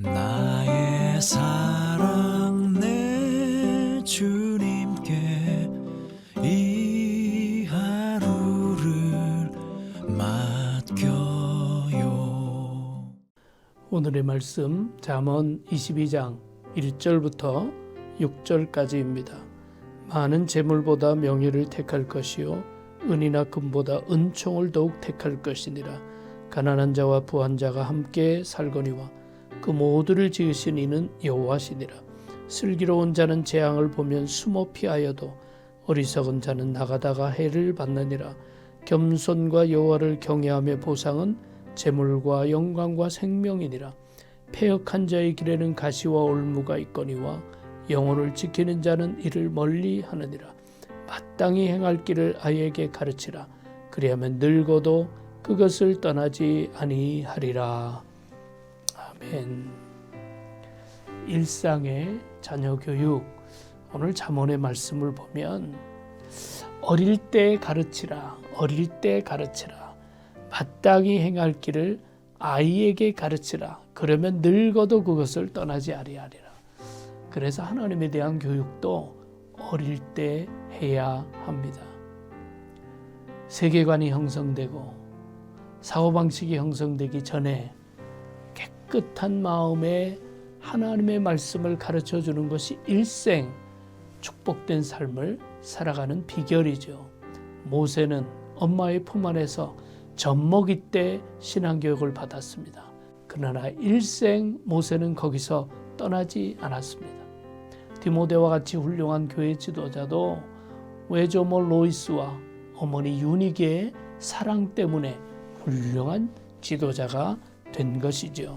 나의 사랑 내 주님께 이 하루를 맡겨요 오늘의 말씀 잠언 22장 1절부터 6절까지입니다. 많은 재물보다 명예를 택할 것이요 은이나 금보다 은총을 더욱 택할 것이니라. 가난한 자와 부한 자가 함께 살거니와 그 모두를 지으신 이는 여호와시니라. 슬기로운 자는 재앙을 보면 숨어 피하여도 어리석은 자는 나가다가 해를 받느니라. 겸손과 여호와를 경외하며 보상은 재물과 영광과 생명이니라. 폐역한 자의 길에는 가시와 올무가 있거니와 영혼을 지키는 자는 이를 멀리 하느니라. 마땅히 행할 길을 아이에게 가르치라. 그리하면 늙어도 그것을 떠나지 아니하리라. 아멘. 일상의 자녀 교육 오늘 잠언의 말씀을 보면 어릴 때 가르치라. 어릴 때 가르치라. 마땅히 행할 길을 아이에게 가르치라. 그러면 늙어도 그것을 떠나지 아니하리라. 그래서 하나님에 대한 교육도 어릴 때 해야 합니다. 세계관이 형성되고 사고방식이 형성되기 전에 깨끗한 마음에 하나님의 말씀을 가르쳐 주는 것이 일생 축복된 삶을 살아가는 비결이죠. 모세는 엄마의 품 안에서 젖먹이 때 신앙교육을 받았습니다. 그러나 일생 모세는 거기서 떠나지 않았습니다. 디모데와 같이 훌륭한 교회 지도자도 외조모 로이스와 어머니 유니게의 사랑 때문에 훌륭한 지도자가 된 것이죠.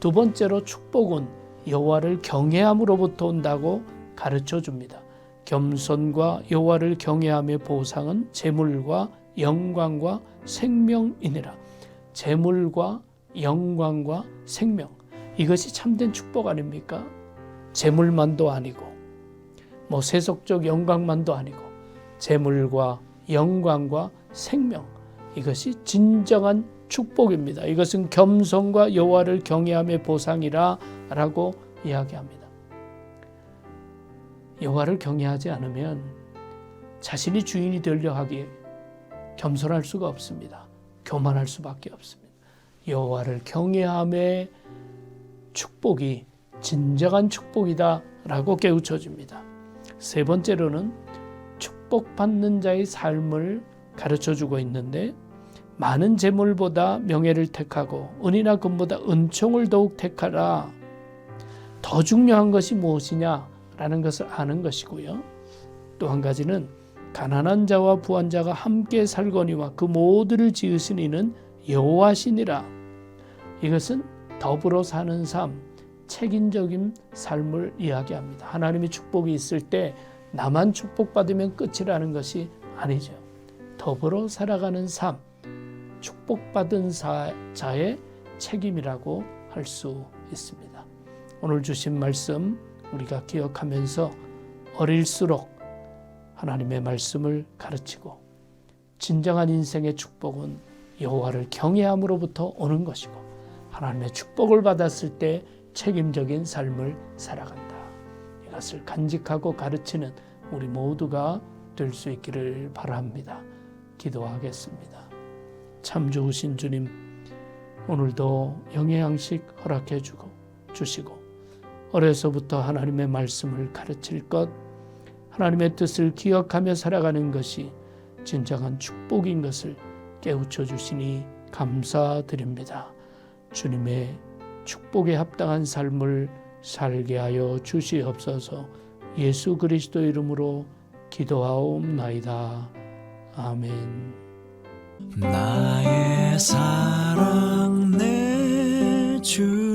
두 번째로 축복은 여호와를 경외함으로부터 온다고 가르쳐 줍니다. 겸손과 여호와를 경외함의 보상은 재물과 영광과 생명이니라. 재물과 영광과 생명 이것이 참된 축복 아닙니까? 재물만도 아니고 뭐 세속적 영광만도 아니고 재물과 영광과 생명 이것이 진정한 축복입니다. 이것은 겸손과 여호와를 경외함의 보상이라라고 이야기합니다. 여호와를 경외하지 않으면 자신이 주인이 되려 하기에 겸손할 수가 없습니다. 교만할 수밖에 없습니다. 여호와를 경외함의 축복이 진정한 축복이다라고 깨우쳐 줍니다. 세 번째로는 축복받는 자의 삶을 가르쳐 주고 있는데 많은 재물보다 명예를 택하고 은이나 금보다 은총을 더욱 택하라. 더 중요한 것이 무엇이냐라는 것을 아는 것이고요. 또 한 가지는 가난한 자와 부한 자가 함께 살거니와 그 모두를 지으신 이는 여호와시니라. 이것은 더불어 사는 삶, 책임적인 삶을 이야기합니다. 하나님의 축복이 있을 때 나만 축복받으면 끝이라는 것이 아니죠. 더불어 살아가는 삶, 축복받은 자의 책임이라고 할 수 있습니다. 오늘 주신 말씀 우리가 기억하면서 어릴수록 하나님의 말씀을 가르치고 진정한 인생의 축복은 여호와를 경외함으로부터 오는 것이고 하나님의 축복을 받았을 때 책임적인 삶을 살아간다. 이것을 간직하고 가르치는 우리 모두가 될 수 있기를 바랍니다. 기도하겠습니다. 참 좋으신 주님, 오늘도 영양식 허락해 주고 주시고 어려서부터 하나님의 말씀을 가르칠 것, 하나님의 뜻을 기억하며 살아가는 것이 진정한 축복인 것을 깨우쳐 주시니 감사드립니다. 주님의 축복에 합당한 삶을 살게 하여 주시옵소서. 예수 그리스도 이름으로 기도하옵나이다. 아멘. 나의 사랑 내 주